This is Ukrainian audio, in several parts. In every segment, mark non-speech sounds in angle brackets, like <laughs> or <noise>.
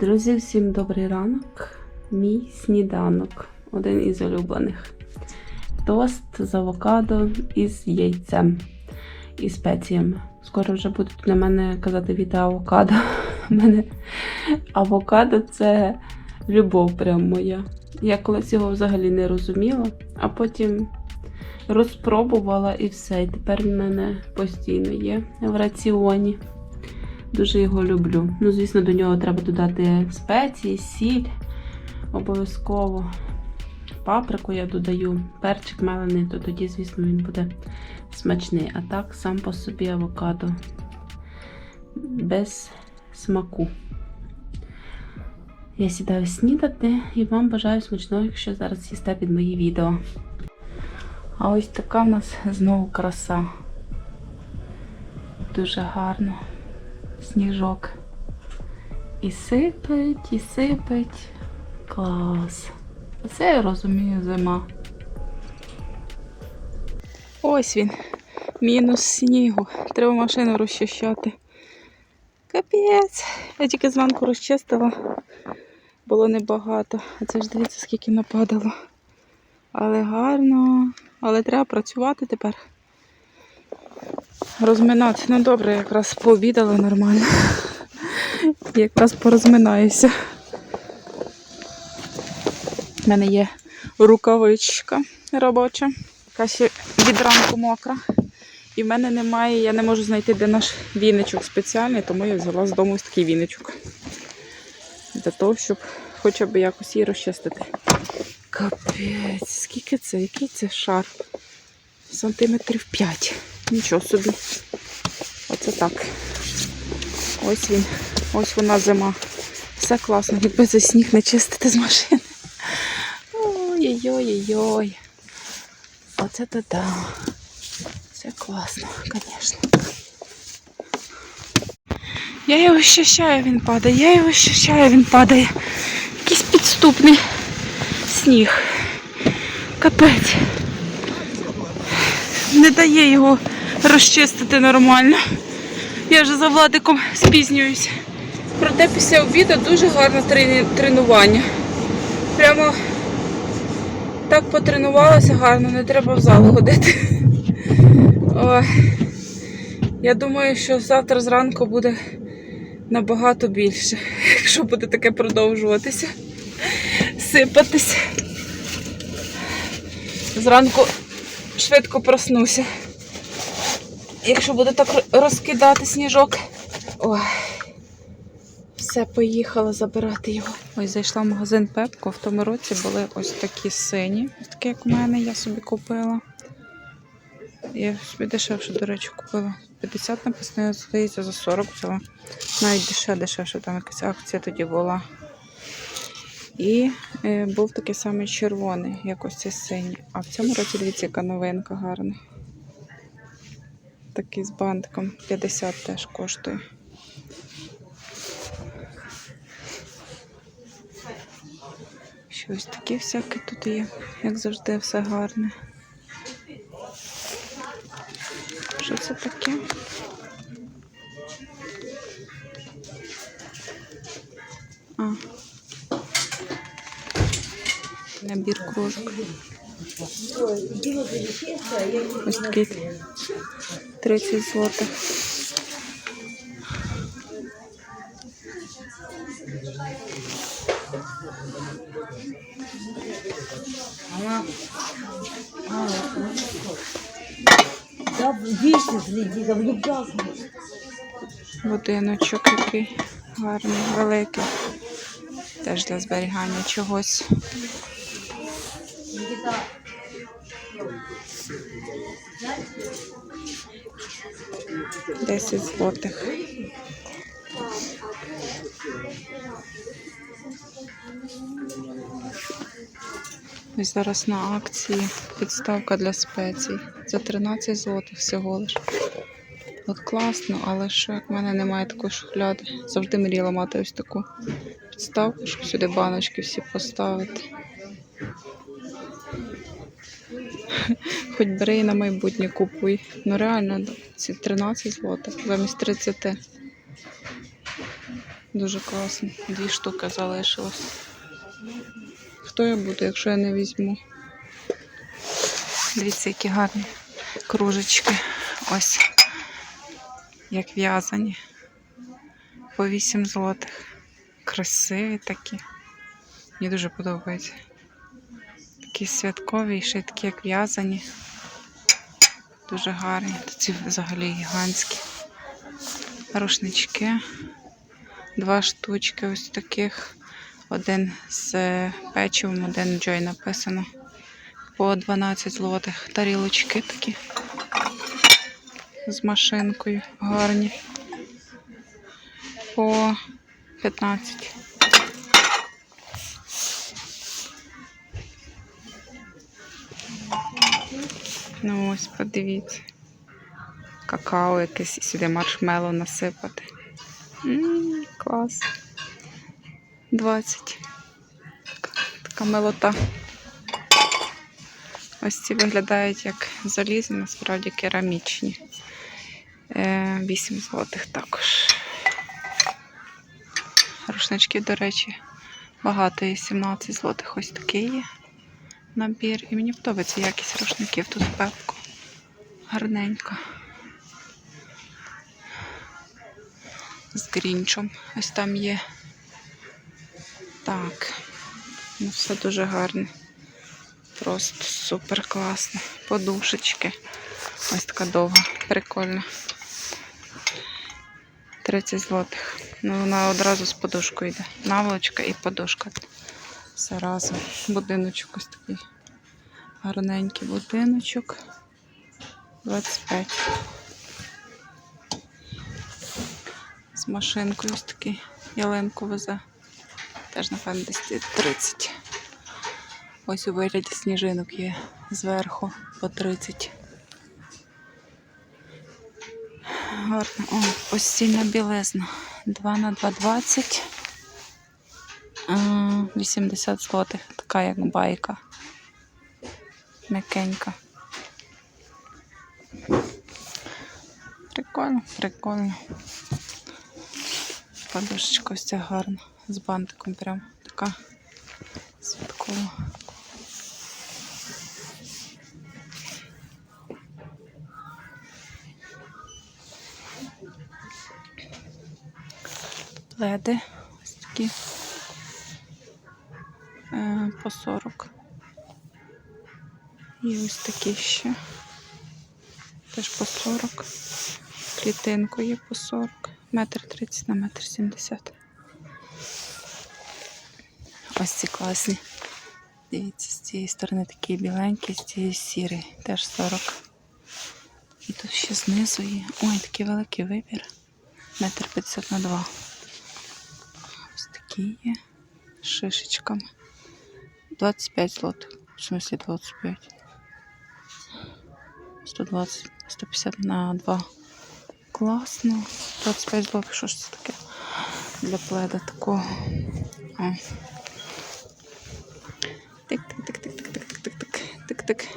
Друзі, всім добрий ранок. Мій сніданок. Один із улюблених. Тост з авокадо із яйцем і спеціями. Скоро вже будуть на мене казати Віта авокадо. У мене авокадо це любов прям моя. Я колись його взагалі не розуміла, а потім розпробувала і все. І тепер в мене постійно є в раціоні. Дуже його люблю. Ну, звісно, до нього треба додати спеції, сіль. Обов'язково. Паприку я додаю, перчик мелений, то тоді, звісно, він буде смачний. А так, сам по собі авокадо без смаку. Я сідаю снідати і вам бажаю смачного, якщо зараз їсте під мої відео. А ось така в нас знову краса. Дуже гарно. Сніжок. І сипить, і сипить. Клас. Оце я розумію зима. Ось він. Мінус снігу. Треба машину розчищати. Капець. Я тільки зранку розчистила. Було небагато. А це ж дивіться, скільки нападало. Але гарно. Але треба працювати тепер. Розминати. Ну добре, якраз пообідала нормально. Якраз порозминаюся. У мене є рукавичка робоча, яка ще від ранку мокра. І в мене немає, я не можу знайти, де наш віничок спеціальний, тому я взяла з дому ось такий віничок. Для того, щоб хоча б якось її розчистити. Капець, скільки це? Який це шар? Сантиметрів 5. Нічого собі. Оце так. Ось він. Ось вона зима. Все класно, якби цей сніг не чистити з машини. Ой-ой-ой-ой. Оце то да. Це класно, звісно. Я його ощущаю, він падає. Я його ощущаю, він падає. Якийсь підступний сніг. Капець. Не дає його розчистити нормально. Я вже за Владиком спізнююсь. Проте після обіду дуже гарне тренування. Прямо так потренувалася гарно, не треба в зал ходити. Ой. Я думаю, що завтра зранку буде набагато більше, якщо буде таке продовжуватися, сипатись. Зранку швидко проснуся. Якщо буде так розкидати сніжок. Ой. Все, поїхала забирати його. Ось зайшла в магазин Пепко. В тому році були ось такі сині, ось такі, як у мене, я собі купила. Я собі дешевше, до речі, купила. 50 написано, здається, за 40 взяла. Навіть дешевше, дешевше, там якась акція тоді була. І е, був такий самий червоний, як ось цей синій. А в цьому році, дивіться, яка новинка гарна. Такий з бантиком 50 теж коштує. Щось таке всяке тут є, як завжди, все гарне. Що це таке? А. Набір кружок. Ось такий 30 злотих. Будиночок який гарний, великий. Теж для зберігання чогось. Десять злотих. Ось зараз на акції підставка для спецій. За 13 злотих всього лиш. От класно, але що як в мене немає такої шухляди. Завжди мріяла мати ось таку підставку, щоб сюди баночки всі поставити. Хоч бери і на майбутнє купуй. Ну реально, ці 13 злотих замість 30. Дуже класно. Дві штуки залишилось. Хто я буду, якщо я не візьму? Дивіться, які гарні кружечки. Ось. Як в'язані. По 8 злотих. Красиві такі. Мені дуже подобається. Такі святкові, ще такі, як в'язані. Дуже гарні. Ці взагалі гігантські. Рушнички. Два штучки ось таких. Один з печивом, один Joy написано. По 12 злотих. Тарілочки такі. З машинкою. Гарні. По 15. Ну ось, подивіться. Какао якесь сюди маршмеллоу насипати. М, клас. 20. Така, милота. Ось ці виглядають як залізні, насправді керамічні. Е, 8 злотих також. Рушнички, до речі, багато є 17 злотих. Ось такий є набір. І мені подобається якість рушників тут в пепку. Гарненько. З грінчом. Ось там є. Так. Ну, все дуже гарне. Просто супер класно. Подушечки. Ось така довга, прикольна. 30 злотих. Ну, вона одразу з подушкою йде. Наволочка і подушка. Все разом. Будиночок ось такий. Гарненький будиночок. 25. З машинкою ось такий ялинку везе. Теж, напевно, десь 30. Ось у вигляді сніжинок є зверху по 30. Гарно. О, постільна білизна. 2 на 2,20. А, 80 злотих. Така як байка. М'якенька. Прикольно, прикольно. Подушечка ось ця гарна. З бантиком прям така святкова. Пледи ось такі по 40. І ось такі ще. Теж по 40. Клітинку є по 40. Метр 30 на метр 70. Ось ці класні. Дивіться, з цієї сторони такі біленькі, з цієї сірі. Теж 40. І тут ще знизу є. Ой, такий великий вибір. Метр 50 на 2. Ось такі є. З шишечками. 25 злотих. В смислі 25. 120, 150 на 2. Класно. 25 злотих. Що ж це таке? Для пледа такого. О. Тик-тик-тик-тик-тик-тик-тик-тик.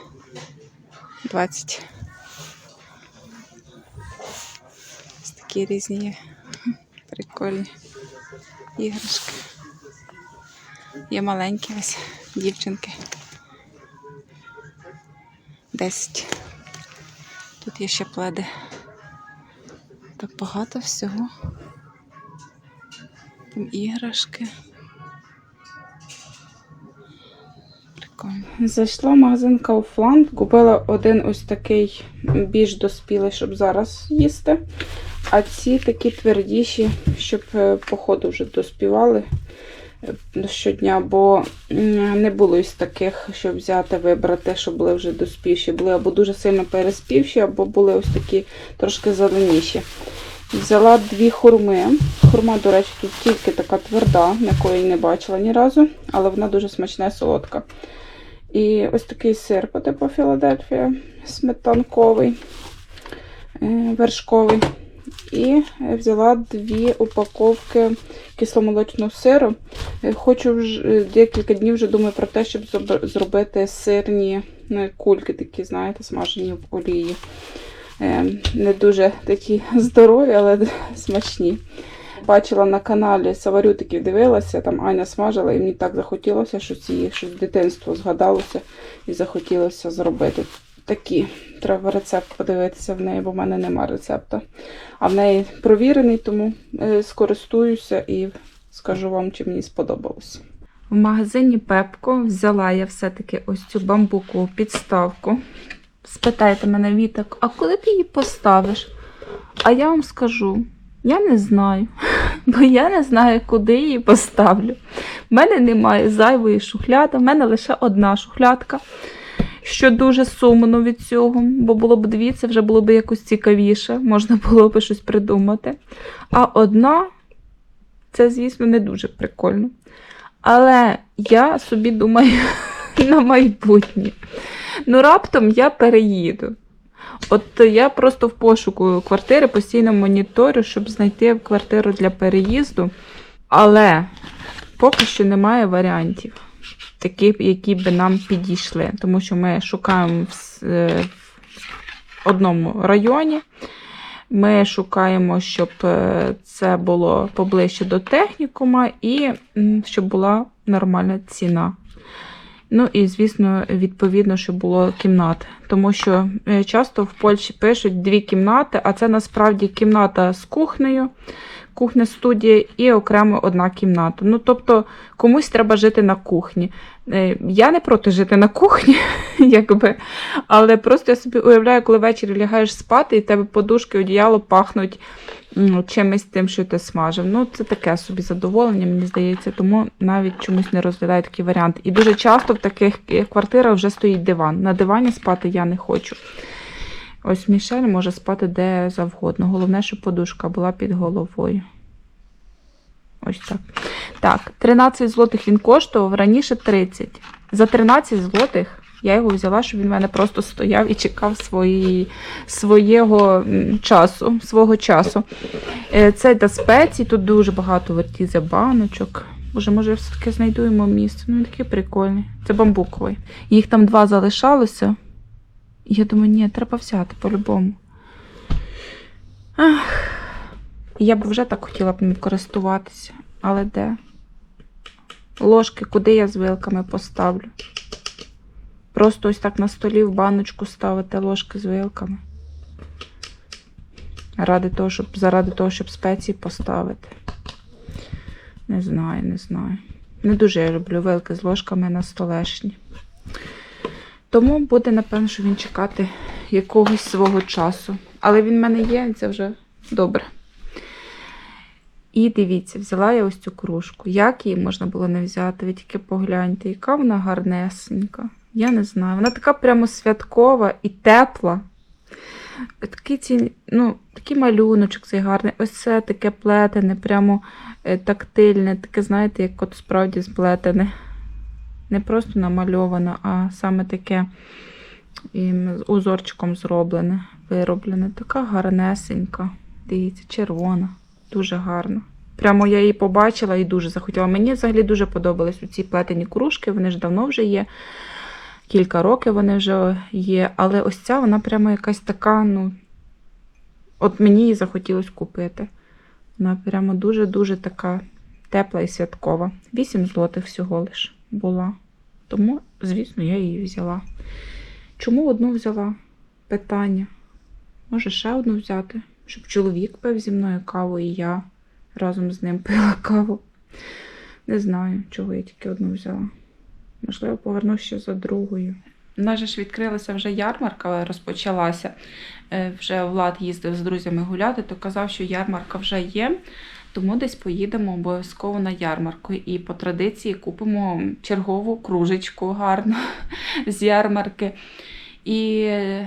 20. Ось такі різні. Прикольні іграшки. Є маленькі ось дівчинки. 10. Тут є ще пледи. Так багато всього. Там іграшки. Прикольно. Зайшла в магазин Kaufland, купила один ось такий більш доспілий, щоб зараз їсти. А ці такі твердіші, щоб е, по ходу вже доспівали щодня, бо не було із таких, щоб взяти, вибрати, щоб були вже доспівші. Були або дуже сильно переспівші, або були ось такі трошки зеленіші. Взяла дві хурми. Хурма, до речі, тут тільки така тверда, якої не бачила ні разу, але вона дуже смачна і солодка. І ось такий сир по типу Філадельфія, сметанковий, е, вершковий. І взяла дві упаковки кисломолочного сиру. Е, Хочу вже декілька днів вже думаю про те, щоб зробити сирні ну, кульки, такі, знаєте, смажені в олії. Е, Не дуже такі <laughs> здорові, але <laughs> смачні. Бачила на каналі Саварютиків, дивилася, там Аня смажила, і мені так захотілося, що ці щось дитинство згадалося і захотілося зробити. Такі. Треба рецепт подивитися в неї, бо в мене нема рецепта. А в неї провірений, тому е, скористуюся і скажу вам, чи мені сподобалось. В магазині Пепко взяла я все-таки ось цю бамбукову підставку. Спитайте мене, Віток, а коли ти її поставиш? А я вам скажу, я не знаю, <laughs> бо я не знаю, куди її поставлю. В мене немає зайвої шухляди, в мене лише одна шухлядка, що дуже сумно від цього, бо було б дві, це вже було б якось цікавіше, можна було б щось придумати. А одна це, звісно, не дуже прикольно. Але я собі думаю <laughs> на майбутнє. Ну, раптом я переїду. От я просто в пошуку квартири постійно моніторю, щоб знайти квартиру для переїзду. Але поки що немає варіантів, таких, які би нам підійшли. Тому що ми шукаємо в, е, одному районі. Ми шукаємо, щоб е, це було поближче до технікума і щоб була нормальна ціна. Ну і, звісно, відповідно, щоб було кімнат. Тому що е, часто в Польщі пишуть дві кімнати, а це насправді кімната з кухнею, кухня студія і окремо одна кімната. Ну, тобто, комусь треба жити на кухні. Е, Я не проти жити на кухні, <laughs> якби. Але просто я собі уявляю, коли ввечері лягаєш спати, і в тебе подушки, одіяло пахнуть м, чимось тим, що ти смажив. Ну, це таке собі задоволення, мені здається, тому навіть чомусь не розглядаю такий варіант. І дуже часто в таких е, квартирах вже стоїть диван. На дивані спати я не хочу. Ось Мішель може спати де завгодно. Головне, щоб подушка була під головою. Ось так. Так, 13 злотих він коштував, раніше 30. За 13 злотих я його взяла, щоб він в мене просто стояв і чекав свої, своєго часу, свого часу. Е, Це до спецій, тут дуже багато вертізе баночок. Боже, може, я все-таки знайду йому місце. Ну, він такий прикольний. Це бамбуковий. Їх там два залишалося. Я думаю, ні, треба взяти по-любому. Ах. Я б вже так хотіла б ним користуватися. Але де? Ложки, куди я з вилками поставлю? Просто ось так на столі в баночку ставити ложки з вилками. Ради того, щоб, заради того, щоб спеції поставити. Не знаю, не знаю. Не дуже я люблю вилки з ложками на столешні. Тому буде, напевно, що він чекати якогось свого часу. Але він в мене є, це вже добре. І дивіться, взяла я ось цю кружку. Як її можна було не взяти? Ви тільки погляньте, яка вона гарнесенька. Я не знаю. Вона така прямо святкова і тепла. Такий, ці, ну, такий малюночок цей гарний. Ось це таке плетене, прямо е, тактильне, таке, знаєте, як от справді сплетене. Не просто намальоване, а саме таке з узорчиком зроблене, вироблене. Така гарнесенька. Дивіться, червона. Дуже гарно. Прямо я її побачила і дуже захотіла. Мені взагалі дуже подобались ці плетені кружки, вони ж давно вже є. Кілька років вони вже є. Але ось ця вона прямо якась така, ну. От мені її захотілося купити. Вона прямо дуже-дуже така тепла і святкова. 8 злотих всього лиш була. Тому, звісно, я її взяла. Чому одну взяла? Питання. Може, ще одну взяти? Щоб чоловік пив зі мною каву, і я разом з ним <laughs> пила каву. Не знаю, чого я тільки одну взяла. Можливо, повернусь ще за другою. У нас же ж відкрилася вже ярмарка, розпочалася. Е, Вже Влад їздив з друзями гуляти, то казав, що ярмарка вже є. Тому десь поїдемо обов'язково на ярмарку. І по традиції купимо чергову кружечку гарну <laughs> з ярмарки. І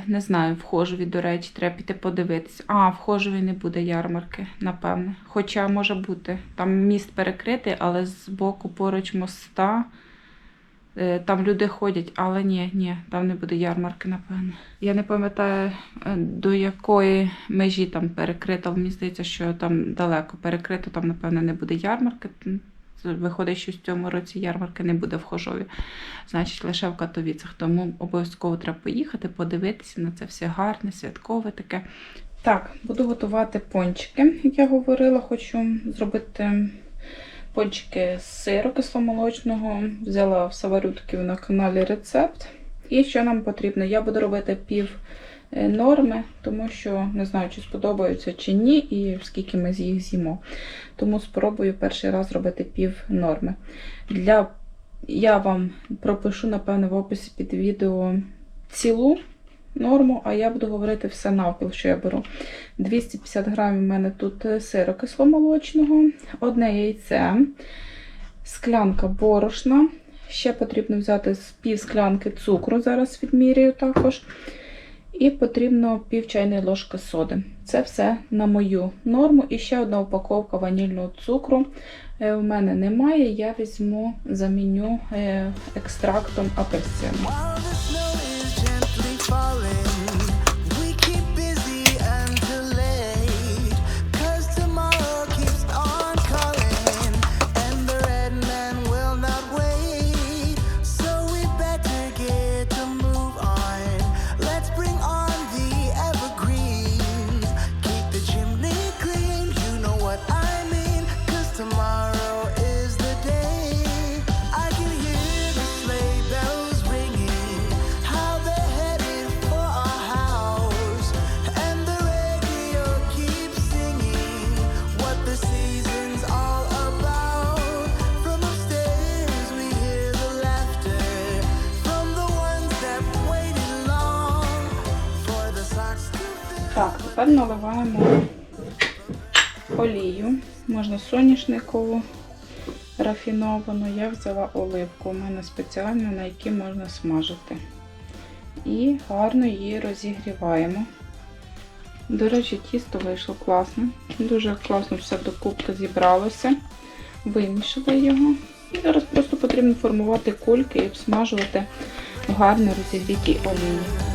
не знаю, в до речі, треба піти подивитися. А, в не буде ярмарки, напевне. Хоча може бути. Там міст перекритий, але з боку поруч моста. е, Там люди ходять, але ні, ні, там не буде ярмарки, напевно. Я не пам'ятаю, е, до якої межі там перекрито, але мені здається, що там далеко перекрито, там, напевно, не буде ярмарки. Виходить, що в цьому році ярмарки не буде в Хожові значить лише в Катовіцях. Тому обов'язково треба поїхати, подивитися на це все гарне, святкове таке. Так, буду готувати пончики, як я говорила, хочу зробити пончики з сиру кисломолочного. Взяла в Саварютки на каналі рецепт. І що нам потрібно? Я буду робити пів е, норми, тому що не знаю, чи сподобаються чи ні, і скільки ми з їх з'їмо. Тому спробую перший раз робити пів норми. Для... Я вам пропишу, напевно, в описі під відео цілу норму, а я буду говорити все навпіл, що я беру. 250 грамів у мене тут е, сиру кисломолочного, одне яйце, склянка борошна. Ще потрібно взяти з пів склянки цукру, зараз відмірюю також. І потрібно пів чайної ложки соди. Це все на мою норму. І ще одна упаковка ванільного цукру. В У мене немає, я візьму, заміню е, екстрактом апельсину. Тепер наливаємо олію. Можна соняшникову рафіновану. Я взяла оливку. У мене спеціально, на якій можна смажити. І гарно її розігріваємо. До речі, тісто вийшло класне. Дуже класно все докупки зібралося. Вимішали його. І зараз просто потрібно формувати кульки і обсмажувати гарно розігрітій олії.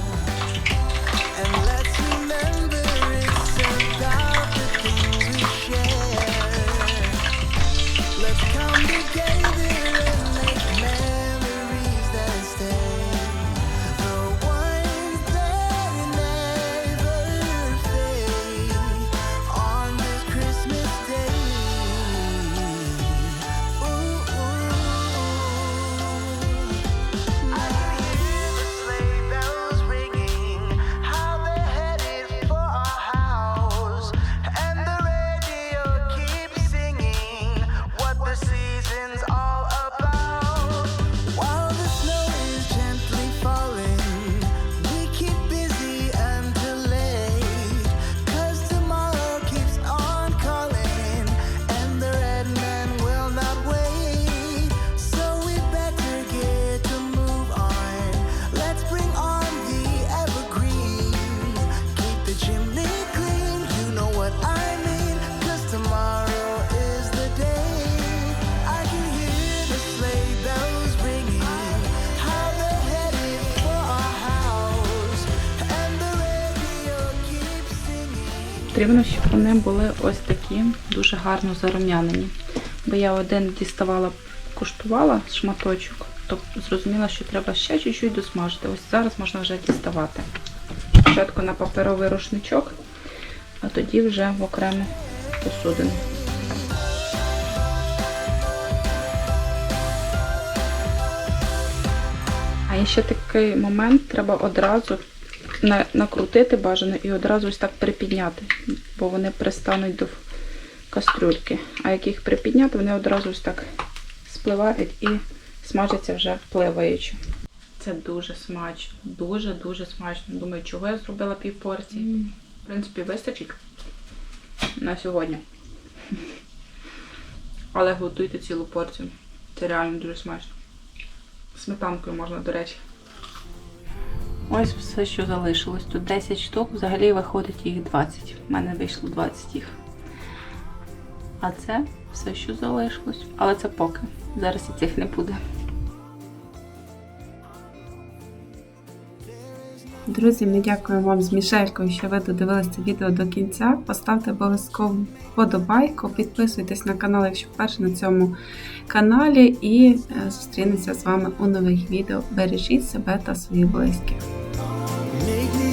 Потрібно, щоб вони були ось такі, дуже гарно зарум'янені. Бо я один діставала, куштувала шматочок, то зрозуміла, що треба ще чуть-чуть досмажити. Ось зараз можна вже діставати. Спочатку на паперовий рушничок, а тоді вже в окрему посудину. А ще такий момент, треба одразу накрутити бажано і одразу ось так припідняти, бо вони пристануть до кастрюльки. А як їх припідняти, вони одразу ось так спливають і смажаться вже пливаючи. Це дуже смачно, дуже-дуже смачно. Думаю, чого я зробила пів порції. В принципі, вистачить на сьогодні. Але готуйте цілу порцію. Це реально дуже смачно. Сметанкою можна, до речі. Ось все, що залишилось. Тут 10 штук, взагалі виходить їх 20. У мене вийшло 20 їх. А це все, що залишилось. Але це поки. Зараз і цих не буде. Друзі, ми дякуємо вам з Мішелькою, що ви додивилися це відео до кінця. Поставте обов'язково вподобайку, підписуйтесь на канал, якщо вперше на цьому каналі, і е, зустрінемося з вами у нових відео. Бережіть себе та своїх близьких. make me